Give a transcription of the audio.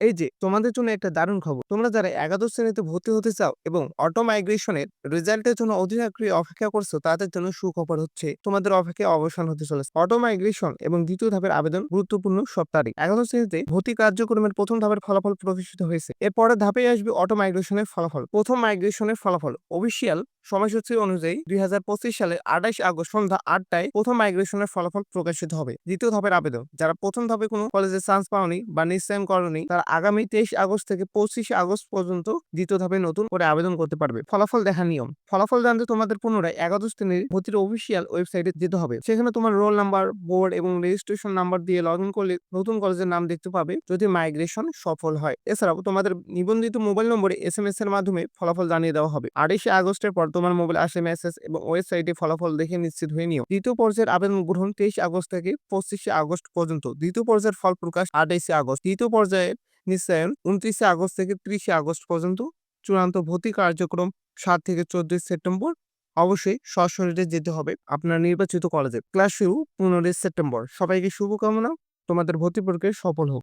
এই যে, তোমাদের জন্য একটা দারুণ খবর। তোমরা যারা একাদশ শ্রেণীতে ভর্তি হতে চাও এবং অটো মাইগ্রেশনের রেজাল্টের জন্য আগ্রহে অপেক্ষা করছ, তাদের জন্য সুখবর হচ্ছে তোমাদের অপেক্ষা অবসান হতে চলেছে। অটো মাইগ্রেশন এবং দ্বিতীয় ধাপের আবেদন গুরুত্বপূর্ণ সব তারিখ একাদশ শ্রেণীতে ভর্তি কার্যক্রমের প্রথম ধাপের ফলাফল প্রকাশিত হয়েছে। এরপরের ধাপে আসবে অটো মাইগ্রেশনের ফলাফল। প্রথম মাইগ্রেশনের ফলাফল অফিসিয়াল সময়সূচি অনুযায়ী দুই হাজার পঁচিশ সালের আঠাইশ আগস্ট সন্ধ্যা আটটায় প্রথম মাইগ্রেশনের ফলাফল প্রকাশিত হবে। দ্বিতীয় ধাপের আবেদন। যারা প্রথম ধাপে কোনো কলেজে চান্স পাওনি বা নিশ্চয়ন করনি, তারা আগামী তেইশ আগস্ট থেকে পঁচিশে আগস্ট পর্যন্ত দ্বিতীয় ধাপে নতুন করে আবেদন করতে পারবে। ফলাফল দেখার নিয়ম। ফলাফল জানতে তোমাদের পুনরায় একাদশ শ্রেণির ভর্তির অফিসিয়াল ওয়েবসাইটে যেতে হবে। সেখানে তোমার রোল নাম্বার বোর্ড এবং রেজিস্ট্রেশন নাম্বার দিয়ে লগ ইন করলে নতুন কলেজের নাম দেখতে পাবে যদি মাইগ্রেশন সফল হয়। এছাড়াও তোমাদের নিবন্ধিত মোবাইল নম্বরে এস এস এর মাধ্যমে ফলাফল জানিয়ে দেওয়া হবে। আড়াইশে আগস্টের পর তোমার মোবাইল আসে মেসেজ এবং ওয়েবসাইটে ফলাফল দেখে নিশ্চিত হয়ে নিও। দ্বিতীয় পর্যায়ের আবেদন গ্রহণ তেইশ আগস্ট থেকে পঁচিশে আগস্ট পর্যন্ত। দ্বিতীয় পর্যায়ের ফল প্রকাশ আঠাইশে আগস্ট। তৃতীয় পর্যায়ের নিশ্চয়ন উনত্রিশে আগস্ট থেকে ত্রিশে আগস্ট পর্যন্ত চূড়ান্ত ভর্তি কার্যক্রম সাত থেকে চোদ্দই সেপ্টেম্বর অবশ্যই সশরীরে যেতে হবে আপনার নির্বাচিত কলেজে। ক্লাস শুরু পনেরোই সেপ্টেম্বর। সবাইকে শুভকামনা। তোমাদের ভর্তি প্রক্রিয়া সফল হোক।